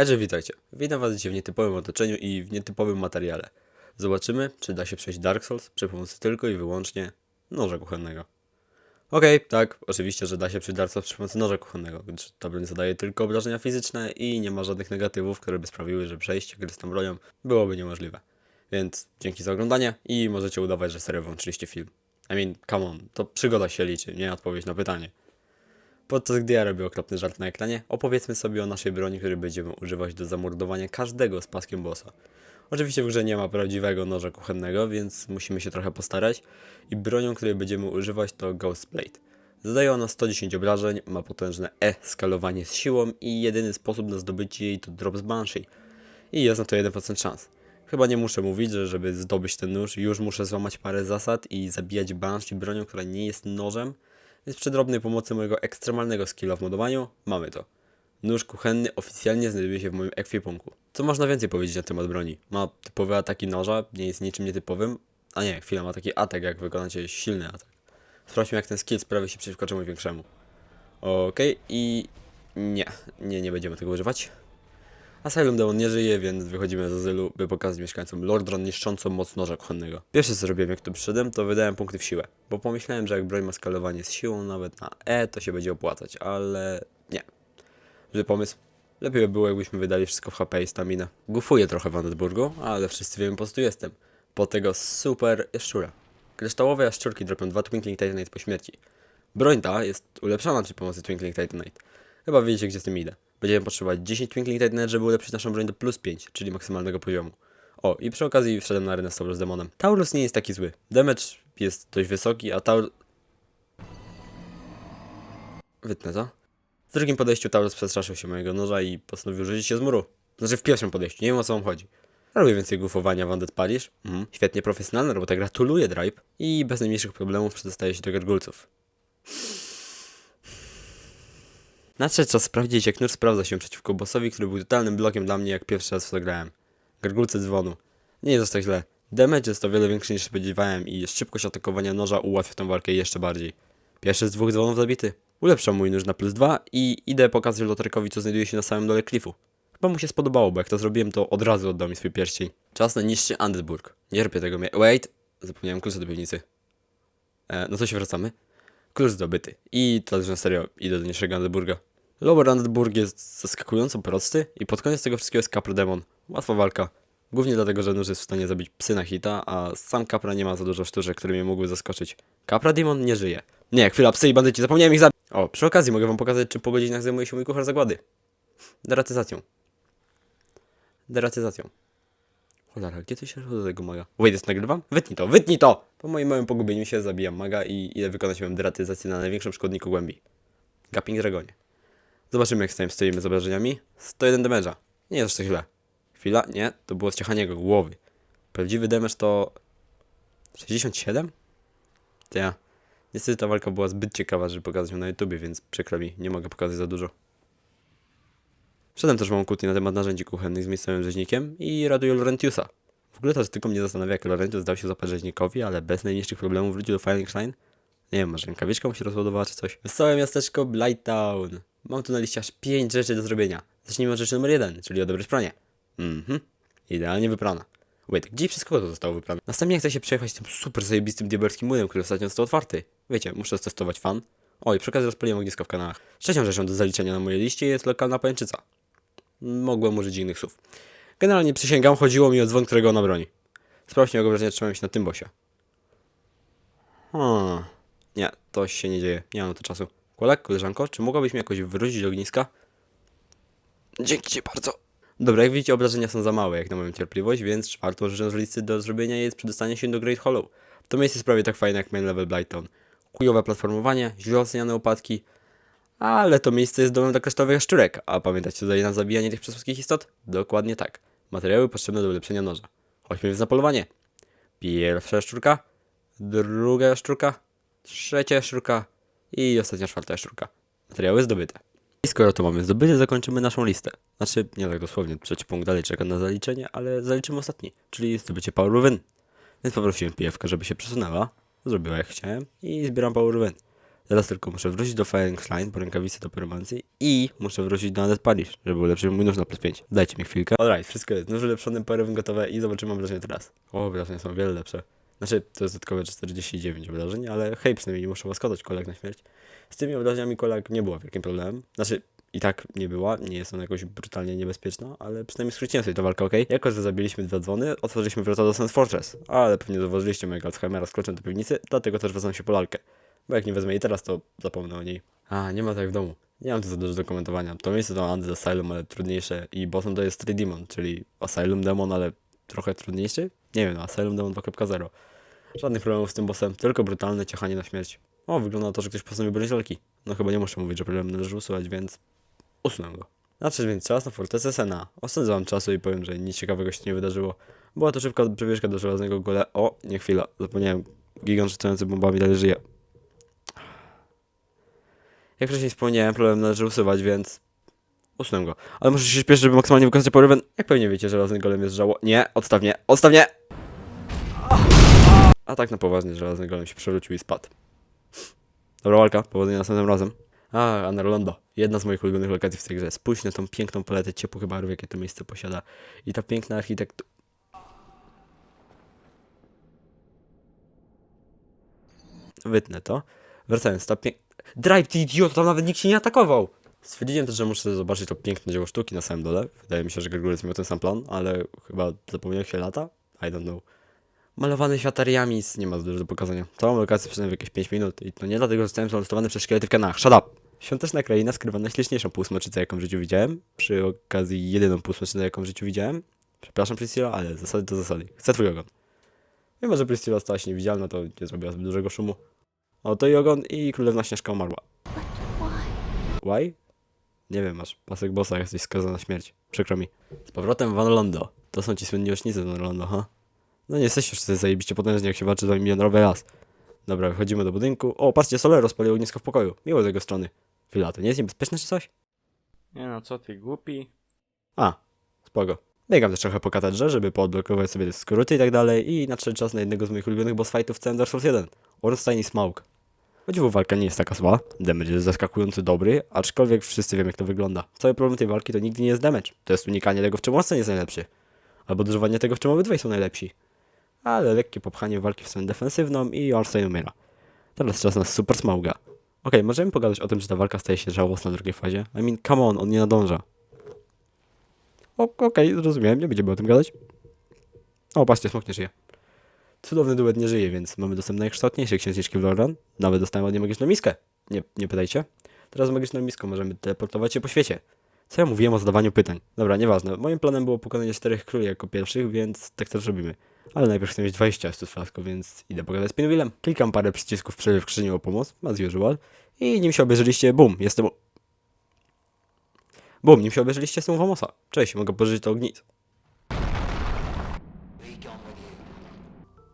Hejże, witajcie. Witam was dzisiaj w nietypowym otoczeniu i w nietypowym materiale. Zobaczymy, czy da się przejść Dark Souls przy pomocy tylko i wyłącznie noża kuchennego. Okej, tak, oczywiście, że da się przejść Dark Souls przy pomocy noża kuchennego, gdyż ta broń zadaje tylko obrażenia fizyczne i nie ma żadnych negatywów, które by sprawiły, że przejście gry z tą bronią byłoby niemożliwe. Więc dzięki za oglądanie i możecie udawać, że serio włączyliście film. I mean, come on, to przygoda się liczy, nie odpowiedź na pytanie. Podczas gdy ja robię okropny żart na ekranie, opowiedzmy sobie o naszej broni, której będziemy używać do zamordowania każdego z paskiem bossa. Oczywiście w grze nie ma prawdziwego noża kuchennego, więc musimy się trochę postarać i bronią, której będziemy używać to Ghost Blade. Zadaje ona 110 obrażeń, ma potężne E skalowanie z siłą i jedyny sposób na zdobycie jej to drop z Banshee. I jest na to 1% szans. Chyba nie muszę mówić, że żeby zdobyć ten nóż, już muszę złamać parę zasad i zabijać Banshee bronią, która nie jest nożem, więc przy drobnej pomocy mojego ekstremalnego skilla w modowaniu mamy to. Nóż kuchenny oficjalnie znajduje się w moim ekwipunku. Co można więcej powiedzieć na temat broni? Ma typowe ataki noża, nie jest niczym nietypowym. A nie, chwila, ma taki atak, jak wykonacie silny atak. Sprawdźmy, jak ten skill sprawia się przeciwko czemuś większemu. Okej, i nie, nie, nie będziemy tego używać. Asylum Demon nie żyje, więc wychodzimy z azylu, by pokazać mieszkańcom Lordron niszczącą moc noża. Pierwsze co zrobiłem jak tu przyszedłem, to wydałem punkty w siłę, bo pomyślałem, że jak broń ma skalowanie z siłą nawet na E, to się będzie opłacać, ale nie. Zły pomysł. Lepiej by było, jakbyśmy wydali wszystko w HP i staminę. Gufuję trochę w Andesburgu, ale wszyscy wiemy po prostu jestem. Po tego super jaszczura. Kryształowe jaszczurki dropią dwa Twinkling Titanite po śmierci. Broń ta jest ulepszana przy pomocy Twinkling Titanite. Chyba wiecie, gdzie z tym idę. Będziemy potrzebować 10 Twinkling Titanite, żeby ulepszyć naszą broń do plus 5, czyli maksymalnego poziomu. O, i przy okazji wszedłem na arenę z Demonem. Taurus nie jest taki zły. Damage jest dość wysoki, a Taurus... Wytnę to. W drugim podejściu Taurus przestraszył się mojego noża i postanowił rzucić się z muru. Znaczy w pierwszym podejściu, nie wiem o co wam chodzi. Robię więcej gufowania w Undead Parish. Mhm. Świetnie profesjonalna robota, gratuluję Drive. I bez najmniejszych problemów przedostaje się do gargulców. Nadszedł czas sprawdzić, jak nóż sprawdza się przeciwko bossowi, który był totalnym blokiem dla mnie, jak pierwszy raz w to grałem. Gargulce dzwonu. Nie jest aż tak źle. Damage jest o wiele większy niż spodziewałem i szybkość atakowania noża ułatwia tę walkę jeszcze bardziej. Pierwszy z dwóch dzwonów zabity. Ulepszam mój nóż na plus dwa i idę pokazać Lotarkowi, co znajduje się na samym dole klifu. Chyba mu się spodobało, bo jak to zrobiłem, to od razu oddał mi swój pierścień. Czas na niższy Andesburg. Nie robię tego mie- Wait! Zapomniałem klucza do piwnicy. E, no to się wracamy. Klucz zdobyty. I już na serio idę do niższego Andesburga. Lower Andesburg jest zaskakująco prosty i pod koniec tego wszystkiego jest Capra Demon. Łatwa walka. Głównie dlatego, że nóż jest w stanie zabić psy na hita, a sam Capra nie ma za dużo sztuczek, które mnie mogły zaskoczyć. Capra Demon nie żyje. Nie, chwila, psy i bandyci, zapomniałem ich zabić. O, przy okazji mogę wam pokazać, czym po godzinach zajmuje się mój kucharz zagłady. Deratyzacją. Deratyzacją. Cholera, gdzie ty się do tego maga? Wait, jest nagrywam? Wytnij to, wytnij to! Po moim małym pogubieniu się zabijam maga i idę wykonać moją deratyzację na największym szkodniku głębi. Gapping Dragonie. Zobaczymy, jak stoimy, stoimy z obrażeniami. 101 damage'a. Nie jest aż tak źle. Chwila, nie, to było zciachanie jego głowy. Prawdziwy damage to... 67? To ja. Niestety ta walka była zbyt ciekawa, żeby pokazać ją na YouTubie, więc przykro mi, nie mogę pokazać za dużo. Wszedłem też wam kłótnię na temat narzędzi kuchennych z miejscowym rzeźnikiem i raduję Laurentiusa. W ogóle to tylko mnie zastanawia, jak Laurentius dał się złapać rzeźnikowi, ale bez najmniejszych problemów wrócił do Firing Shrine. Nie wiem, może rękawiczka mu się rozładowała czy coś. Wesołe miasteczko Blighttown. Mam tu na liście aż 5 rzeczy do zrobienia. Zacznijmy od rzeczy numer 1, czyli o dobre pranie. Mhm. Idealnie wyprana. Wait, gdzie przez kogo to zostało wyprane? Następnie chcę się przejechać tym super zajebistym diaberskim młynem, który ostatnio został otwarty. Wiecie, muszę testować fan. O, i przy okazji rozpaliłem ognisko w kanałach. Trzecią rzeczą do zaliczenia na mojej liście jest lokalna pajęczyca. Mogłem użyć innych słów. Generalnie przysięgam, chodziło mi o dzwon, którego ona broni. Sprawdźmy, jak obrażenia trzymają się na tym bosie. Hmm. Nie, to się nie dzieje. Nie mam na to czasu. Kolek, koleżanko, czy mogłabyś mnie jakoś wrócić do ogniska? Dzięki ci bardzo. Dobra, jak widzicie, obrażenia są za małe jak na moją cierpliwość, więc czwartą rzeczą z listy do zrobienia jest przedostanie się do Great Hollow. To miejsce jest prawie tak fajne jak main level Blighttown. Chujowe platformowanie, źle oceniane upadki, ale to miejsce jest domem dla kosztowych szczurek, a pamiętacie co daje nam zabijanie tych przesłuskich istot? Dokładnie tak. Materiały potrzebne do ulepszenia noża. Chodźmy więc na polowanie. Pierwsza szczurka, druga szczurka, trzecia szczurka i ostatnia czwarta szczurka. Materiały zdobyte. I skoro to mamy zdobyte, zakończymy naszą listę. Znaczy, nie tak dosłownie, trzeci punkt dalej czeka na zaliczenie, ale zaliczymy ostatni, czyli zdobycie Power Win. Więc poprosiłem pijewkę, żeby się przesunęła, zrobiła jak chciałem i zbieram Power Win. Teraz tylko muszę wrócić do Firing Line po rękawicy do pyromancji i muszę wrócić do Undead Punish, żeby ulepszyć mój nóż na plus 5. Dajcie mi chwilkę. Alright, wszystko jest. Nóż ulepszony, parowym gotowe i zobaczymy obrażenia teraz. O, obrażenia są wiele lepsze. Znaczy, to jest dodatkowe 49 obrażeń, ale hej, przynajmniej nie muszę łaskotać kolek na śmierć. Z tymi obrażeniami kolek nie była wielkim problemem. Znaczy, i tak nie była, nie jest ona jakoś brutalnie niebezpieczna, ale przynajmniej skróciłem sobie tę walkę, ok? Jako, że zabiliśmy dwa dzwony, otworzyliśmy wrota do Sand Fortress, ale pewnie zauważyliście mojego Alzheimera z do piwnicy, dlatego też wracam się po lalkę. Bo jak nie wezmę jej teraz, to zapomnę o niej. A, nie ma tak w domu. Nie mam tu za dużo do komentowania. To miejsce to Undead Asylum, ale trudniejsze i bossem to jest Tree Demon, czyli Asylum Demon, ale trochę trudniejszy? Nie wiem, no, Asylum Demon 2.0. Żadnych problemów z tym bossem, tylko brutalne ciachanie na śmierć. O, wygląda na to, że ktoś postanowił brać. No chyba nie muszę mówić, że problem należy usuwać, więc usunę go. Nadszedł więc czas na Fortecę Sena. Oszczędzę wam czasu i powiem, że nic ciekawego się nie wydarzyło. Była to szybka przebieszka do żelaznego gole. O, nie chwila, zapomniałem. Gigant rzucający bombami dalej żyje. Jak wcześniej wspomniałem, problem należy usuwać, więc usunę go. Ale muszę się śpieszyć, żeby maksymalnie wykorzystać porywem. Jak pewnie wiecie, żelazny golem jest żało... Nie, odstaw mnie, odstaw! A tak na poważnie, żelazny golem się przewrócił i spadł. Dobra walka, powodzenia następnym razem. A, Anerlondo. Jedna z moich ulubionych lokacji w tej grze. Spójrz na tą piękną paletę ciepłych barw, jakie to miejsce posiada. I ta piękna architektura... Wytnę to. Wracając, ta pięk... Drive, ty idioto, tam nawet nikt się nie atakował! Stwierdziłem też, że muszę zobaczyć to piękne dzieło sztuki na samym dole. Wydaje mi się, że Gregorius miał ten sam plan, ale chyba zapomniał się lata? I don't know. Malowany świat Ariamis nie ma dużo do pokazania. Całą lokację przynajmniej w jakieś 5 minut i to nie dlatego, że zostałem zalustowany przez szkielety w kanałach. Shut up! Świąteczna kraina skrywa najśliczniejszą półsmoczycę, jaką w życiu widziałem. Przy okazji jedyną półsmoczycę, jaką w życiu widziałem. Przepraszam Priscilla, ale zasady to zasady. Chcę twój ogon. Mimo, że Priscilla stała się niewidzialna, to nie zrobiła zbyt dużego szumu. Oto i ogon i królewna Śnieżka umarła. Why? Nie wiem, masz pasek bossa, jesteś skazany na śmierć. Przykro mi. Z powrotem Van Londo. To są ci słynni ocznicy Van Londo, ha? No nie jesteście wszyscy zajebiście potężni, jak się walczy za milionerowy las. Dobra, wychodzimy do budynku. O, patrzcie, Soler rozpalił ognisko w pokoju. Miło z jego strony. Chwila, to nie jest niebezpieczne czy coś? Nie no, co ty głupi? A, spoko. Biegam też trochę po katedrze, żeby poodblokować sobie skróty i tak dalej i nadszedł czas na jednego z moich ulubionych boss fightów w Dark Souls 1. Ornstein i Smaug. Choć walka nie jest taka zła, damage jest zaskakująco dobry, aczkolwiek wszyscy wiemy jak to wygląda. Cały problem tej walki to nigdy nie jest damage. To jest unikanie tego, w czym Ornstein jest najlepszy. Albo dożywanie tego, w czym obydwaj są najlepsi. Ale lekkie popchanie walki w stronę defensywną i Ornstein umiera. Teraz czas na Super Smauga. Okej, możemy pogadać o tym, że ta walka staje się żałosna w drugiej fazie. I mean, come on, on nie nadąża. Okej, zrozumiałem, nie będziemy o tym gadać. O, patrzcie, smok nie żyje. Cudowny duet nie żyje, więc mamy dostęp do najkształtniejszej księżniczki w Lorran. Nawet dostałem od niej magiczną miskę. Nie, nie pytajcie. Teraz magiczną miską możemy teleportować się po świecie. Co ja mówiłem o zadawaniu pytań? Dobra, nieważne. Moim planem było pokonanie czterech króli jako pierwszych, więc tak też robimy. Ale najpierw chcę mieć 20 z flasku, więc idę pogadać z Pinwillem. Klikam parę przycisków w w skrzyni o pomoc, as usual. I nim się obejrzeliście, bum, jestem... Bum, nim się obejrzeliście, jestem u Famosa. Cześć, mogę pożyczyć to ognic.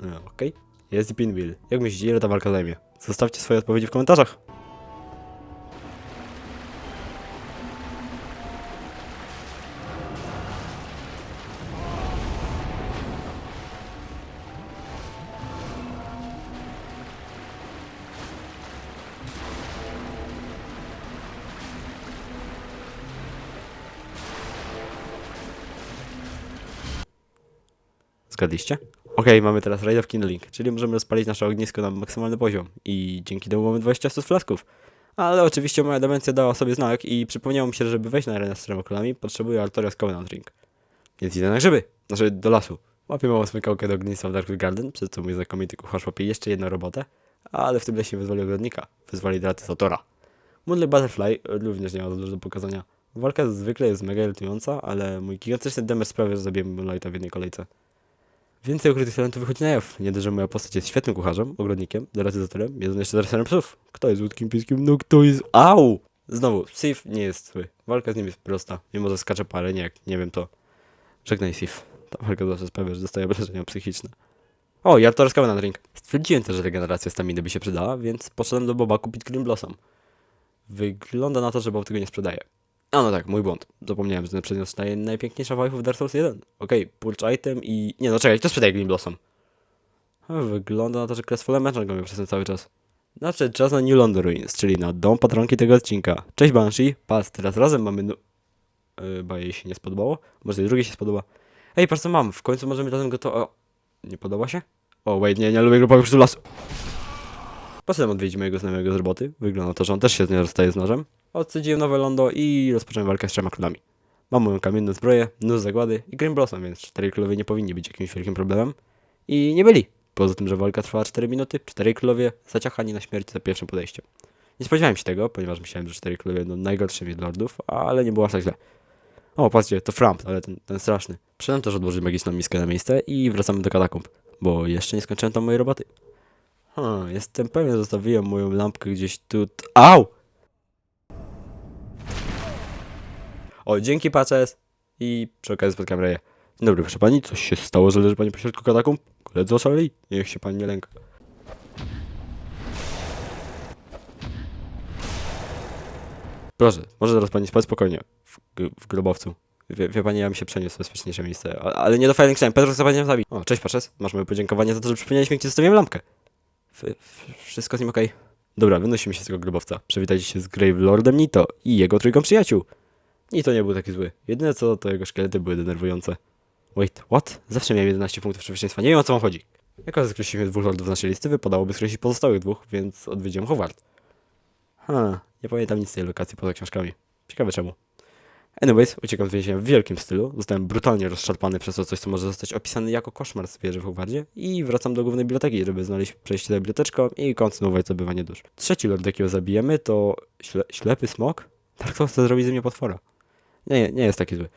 No, Okej. Jest i Pinwheel. Jak myślicie, ile ta walka zajmie? Zostawcie swoje odpowiedzi w komentarzach. Zgadliście? Okej, mamy teraz Raid of Kindling, czyli możemy rozpalić nasze ognisko na maksymalny poziom i dzięki temu mamy 20 z flasków. Ale oczywiście moja demencja dała sobie znak i przypomniało mi się, że żeby wejść na arenę z tremokronami, potrzebuję Artorias Covenant Ring. Więc idę na grzyby, znaczy do lasu. Łapię małą smykałkę do ogniska w Darkwood Garden, przez co mój znakomity kucharz łapie jeszcze jedną robotę, ale w tym lesie wyzwali ogrodnika, wyzwali Dratysatora. Moonlight Butterfly również nie ma za dużo do pokazania. Walka zwykle jest mega irytująca, ale mój gigantyczny damage sprawia, że zabijemy Moonlighta w jednej kolejce. Więcej ukrytych talentów wychodzi na jaw. Nie dość, że moja postać jest świetnym kucharzem, ogrodnikiem, deratyzatorem, jest on jeszcze dreserem psów. Kto jest łódkiem pieskim? No kto jest... Au! Znowu, Sif nie jest zły. Walka z nim jest prosta. Mimo, że skacze parę, nie, nie wiem to. Żegnaj Sif. Ta walka zawsze sprawia, że dostaje obrażenia psychiczne. O, i Artorias Covenant Ring. Stwierdziłem też, że regeneracja staminy by się przydała, więc poszedłem do Boba kupić Green Blossom. Wygląda na to, że Bob tego nie sprzedaje. A no tak, mój błąd. Zapomniałem, że ten przedmiot staje najpiękniejsza waifu w Dark Souls 1. Okej, purge item i... Nie no, czekaj, sprzedaje Green Blossom? Wygląda na to, że Crestfall Merchant go miał przez ten cały czas. Nadszedł czas na New London Ruins, czyli na dom patronki tego odcinka. Cześć Banshee, pas, teraz razem mamy... Nu- yy, bo jej się nie spodobało, może jej drugie się spodoba. Ej, patrz co mam, w końcu możemy razem go to... O, nie podoba się? O, wait, nie, nie lubię grupowych przy lasu. Potem odwiedzimy mojego znajomego z roboty. Wygląda to, że on też się z nią rozstaje z nożem. Odcedziłem nowe lądo i rozpocząłem walkę z trzema królami. Mam moją kamienną zbroję, nóż zagłady i Green Blossom, więc cztery królowie nie powinni być jakimś wielkim problemem. I nie byli. Poza tym, że walka trwała 4 minuty, cztery królowie zaciachani na śmierć za pierwszym podejściem. Nie spodziewałem się tego, ponieważ myślałem, że cztery królowie będą najgorszymi z lordów, ale nie było aż tak źle. O, patrzcie, to Framp, ale ten, ten straszny. Przedem też odłożyć magiczną miskę na miejsce i wracamy do katakumb, bo jeszcze nie skończyłem tam mojej roboty. Hmm, jestem pewien, zostawiłem moją lampkę gdzieś tu... Au! O, dzięki Paces! I przy okazji spotkałem Reję. Dobry, proszę pani, coś się stało, że leży pani pośrodku katakumb? Koledzy oszaleli? Niech się pani nie lęka. Proszę, może teraz pani spać spokojnie. W, w grobowcu. Wie, wie pani, ja bym się przeniósł w bezpieczniejsze miejsce. Ale nie do Fighting Crime. Pedro chce pani zabić. O, cześć Paces. Masz moje podziękowanie za to, że przypomnieliśmy, gdzie zostawiłem lampkę. Wszystko z nim okej? Dobra, wynosimy się z tego grobowca. Przywitajcie się z Grave Lordem Nito i jego trójką przyjaciół. Nito nie był taki zły. Jedyne co, to jego szkielety były denerwujące. Wait, what? Zawsze miałem 11 punktów przewodnictwa. Nie wiem o co wam chodzi. Jako, że skreśliliśmy dwóch lordów z naszej listy, wypadałoby skreślić pozostałych dwóch, więc odwiedziłem Howard. Ha, nie pamiętam nic z tej lokacji poza książkami. Ciekawe czemu. Anyways, uciekam z więzienia w wielkim stylu. Zostałem brutalnie rozszarpany przez to coś, co może zostać opisane jako koszmar z wieży w Howardzie i wracam do głównej biblioteki, żeby znaleźć przejście za biblioteczką i kontynuować zdobywanie dusz. Trzeci lord, jakiego zabijemy, to śle ślepy smok? Tak to chce zrobić ze mnie potwora. Nie, nie jest taki zły.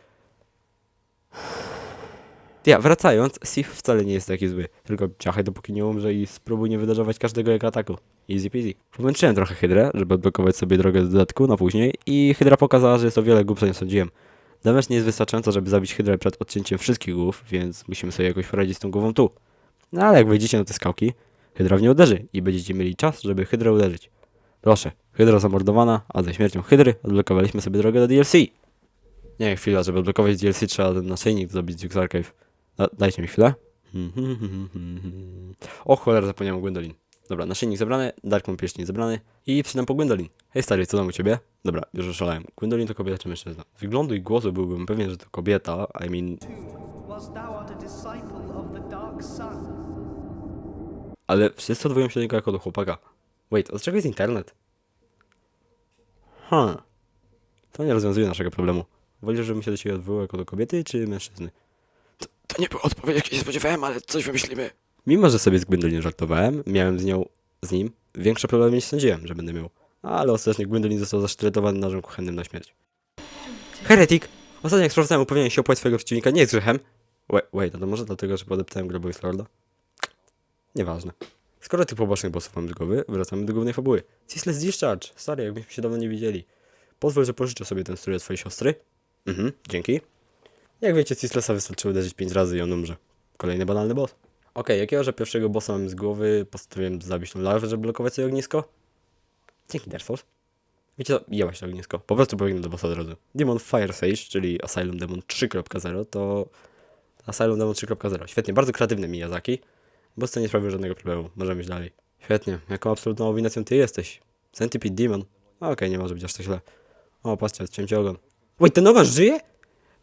Ja, wracając, Sif wcale nie jest taki zły. Tylko ciachaj dopóki nie umrze i spróbuj nie wydarzować każdego jego ataku. Easy peasy. Pomęczyłem trochę Hydrę, żeby odblokować sobie drogę do dodatku na później i Hydra pokazała, że jest o wiele głupsza niż sądziłem. Damage nie jest wystarczająco, żeby zabić Hydrę przed odcięciem wszystkich głów, więc musimy sobie jakoś poradzić z tą głową tu. No ale jak wejdziecie na te skałki, Hydra w nie uderzy i będziecie mieli czas, żeby Hydrę uderzyć. Proszę, Hydra zamordowana, a ze śmiercią Hydry odblokowaliśmy sobie drogę do DLC. Nie, chwila, żeby odblokować DLC trzeba ten naszyjnik zrobić z Duke's Archive. Da, dajcie mi chwilę. O cholera, zapomniałem o Gwendolyn. Dobra, naszyjnik zebrany, Darkmoon pierścień zebrany i przydam po Gwendolyn. Hej stary, co tam u ciebie? Dobra, już oszalałem. Gwendolyn to kobieta czy mężczyzna? Wyglądu i głosu byłbym pewien, że to kobieta, I mean... Ale wszyscy odwołują się do niego jako do chłopaka. Wait, od czego jest internet? Huh. To nie rozwiązuje naszego problemu. Wolisz, żebym się do ciebie odwołał jako do kobiety czy mężczyzny? To, to nie była odpowiedź, jakiej się spodziewałem, ale coś wymyślimy. Mimo, że sobie z Gwendolyn żartowałem, miałem z nią, z nim, większe problemy niż sądziłem, że będę miał. Ale ostatecznie Gwendolyn został zasztyletowany nożem kuchennym na śmierć. Heretik! Ostatnio jak sprawdzałem upewnienie się opłać swojego przeciwnika nie jest grzechem. Wait, wait, no to może dlatego, że podeptałem grobowy Lorda? Nieważne. Skoro tych pobocznych bossów mamy z głowy, wracamy do głównej fabuły. Ceaseless Discharge! Stary, jakbyśmy się dawno nie widzieli. Pozwól, że pożyczę sobie ten strój od swojej siostry. Mhm, dzięki. Jak wiecie, Ceaselessa wystarczy uderzyć 5 razy i on umrze. Kolejny banalny boss. Okej, jakiego, że pierwszego bossa mam z głowy, postanowiłem zabić tą larwę, żeby blokować sobie ognisko. Dzięki, Dark Souls. Wiecie co, jebać to ognisko. Po prostu powinien do bossa od razu. Demon Fire Sage, czyli Asylum Demon 3.0 to... Asylum Demon 3.0. Świetnie, bardzo kreatywny Miyazaki. Boss to nie sprawił żadnego problemu. Możemy iść dalej. Świetnie. Jaką absolutną owinacją ty jesteś? Centipede Demon. Okej, nie może być aż tak źle. O, patrzcie, odciąłem ci ogon. Wait, ten ogon żyje?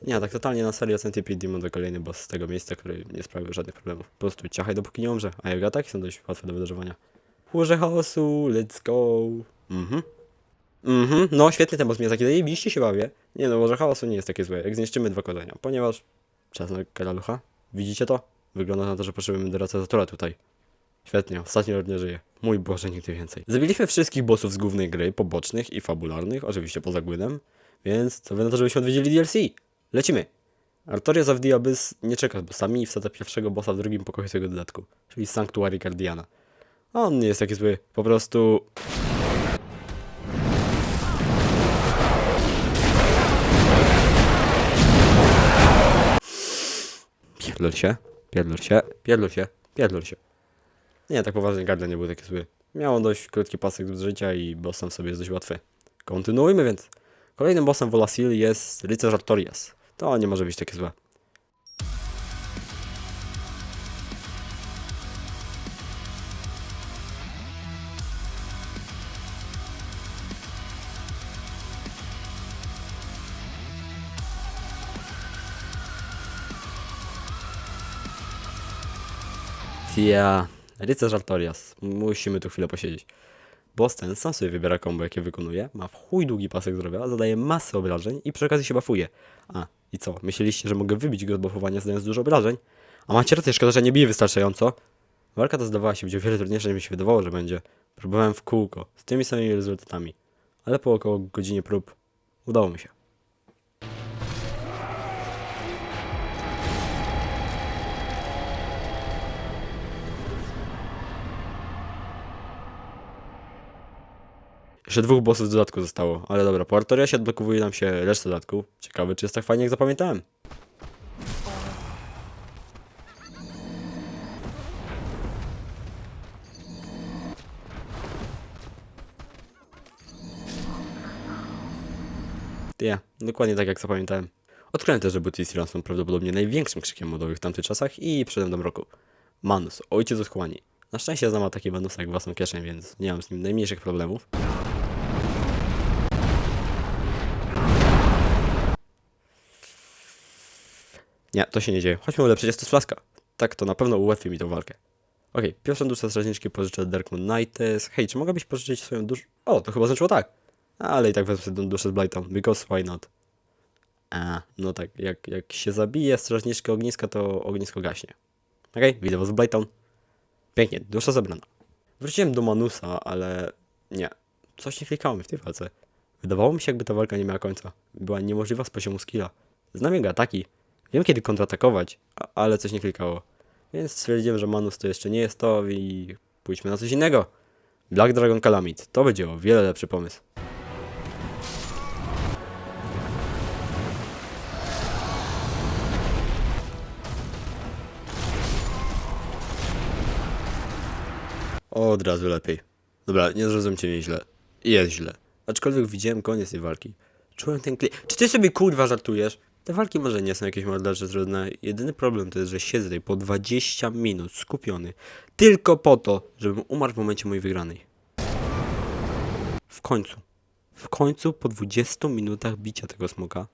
Nie, tak totalnie na serio Centipede Demon to kolejny boss z tego miejsca, który nie sprawił żadnych problemów. Po prostu ciachaj dopóki nie umrze, a jego ataki są dość łatwe do wydarzowania. Chórze chaosu, let's go. Mhm. Mhm, no świetny ten boss mnie zajebiście się bawię. Nie no, może chaosu nie jest takie złe, jak zniszczymy dwa korzenia, ponieważ... Czas na karalucha. Widzicie to? Wygląda na to, że potrzebujemy deracazatora tutaj. Świetnie, ostatni lord nie żyje. Mój Boże, nigdy więcej. Zabiliśmy wszystkich bossów z głównej gry, pobocznych i fabularnych, oczywiście poza Gwynem, więc co wy na to, żebyśmy odwiedzili DLC? Lecimy! Artorias of the Abyss nie czeka z bossami i wsadza pierwszego bossa w drugim pokoju tego dodatku, czyli Sanctuary Guardiana. On nie jest taki zły, po prostu... Pierdol się, pierdol się, pierdol się, pierdol się. Nie, tak poważnie Guardian nie był taki zły. Miał on dość krótki pasek do życia i boss sam sobie jest dość łatwy. Kontynuujmy więc. Kolejnym bossem Volasil jest rycerz Artorias. To nie może być takie złe. Ja, rycerz Artorias. Musimy tu chwilę posiedzieć. Boss ten sam sobie wybiera kombo, jakie wykonuje, ma w chuj długi pasek zdrowia, zadaje masę obrażeń i przy okazji się bafuje. A, i co? Myśleliście, że mogę wybić go z bufowania zadając dużo obrażeń? A macie rację, szkoda, że nie bije wystarczająco. Walka ta zdawała się być o wiele trudniejsza, niż mi się wydawało, że będzie. Próbowałem w kółko, z tymi samymi rezultatami. Ale po około godzinie prób udało mi się. Jeszcze dwóch bossów w dodatku zostało, ale dobra, po Artoriasie odblokowuje nam się resztę dodatku. Ciekawe, czy jest tak fajnie, jak zapamiętałem. Ja, dokładnie tak jak zapamiętałem. Odkryłem też, że Booty i Silan są prawdopodobnie największym krzykiem modowych w tamtych czasach i przeszedłem do mroku. Manus, ojciec otchłani. Na szczęście znam ataki Manusa jak własną kieszeń, więc nie mam z nim najmniejszych problemów. Nie, to się nie dzieje. Chodźmy ulepszyć, jest to flaska. Tak, to na pewno ułatwi mi tą walkę. Okej, pierwszą duszę strażniczki pożyczę Darkmoon Knights. Hej, czy mogłabyś pożyczyć swoją duszę? O, to chyba znaczyło tak. Ale i tak wezmę sobie duszę z Blighttown, because why not? A, no tak, jak, jak się zabije strażniczkę ogniska, to ognisko gaśnie. Okej, widzę was w Blighttown. Pięknie, dusza zebrana. Wróciłem do Manusa, ale nie. Coś nie klikało mi w tej walce. Wydawało mi się, jakby ta walka nie miała końca. Była niemożliwa z poziomu skilla. Znam jego ataki. Wiem, kiedy kontratakować, ale coś nie klikało. Więc stwierdziłem, że Manus to jeszcze nie jest to i pójdźmy na coś innego. Black Dragon Calamit. To będzie o wiele lepszy pomysł. Od razu lepiej. Dobra, nie zrozumcie mnie źle. Jest źle. Aczkolwiek widziałem koniec tej walki. Czułem ten klik. Czy ty sobie kurwa żartujesz? Te walki może nie są jakieś mordercze trudne. Jedyny problem to jest, że siedzę tutaj po 20 minut skupiony. Tylko po to, żebym umarł w momencie mojej wygranej. W końcu. W końcu po 20 minutach bicia tego smoka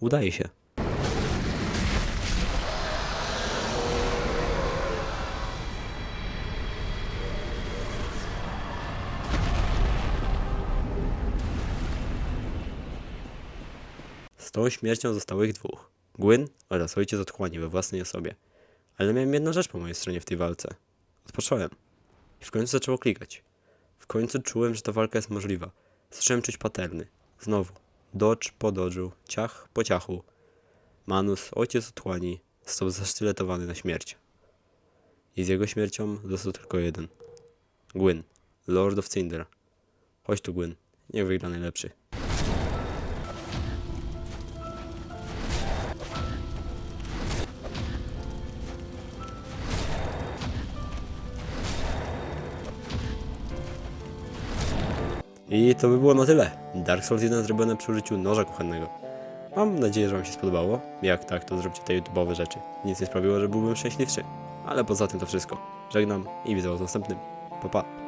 udaje się. Tą śmiercią zostało ich dwóch. Gwyn oraz ojciec otchłani we własnej osobie. Ale miałem jedną rzecz po mojej stronie w tej walce. Odpocząłem. I w końcu zaczęło klikać. W końcu czułem, że ta walka jest możliwa. Zacząłem czuć paterny. Znowu. Dodge po dodżu, ciach po ciachu. Manus, ojciec otchłani, został zasztyletowany na śmierć. I z jego śmiercią został tylko jeden. Gwyn, Lord of Cinder. Chodź tu, Gwyn. Niech wygra najlepszy. I to by było na tyle. Dark Souls 1 zrobione przy użyciu noża kuchennego. Mam nadzieję, że Wam się spodobało. Jak tak, to zróbcie te YouTube'owe rzeczy. Nic nie sprawiło, że byłbym szczęśliwszy. Ale poza tym to wszystko. Żegnam i widzę Was w następnym. Pa pa.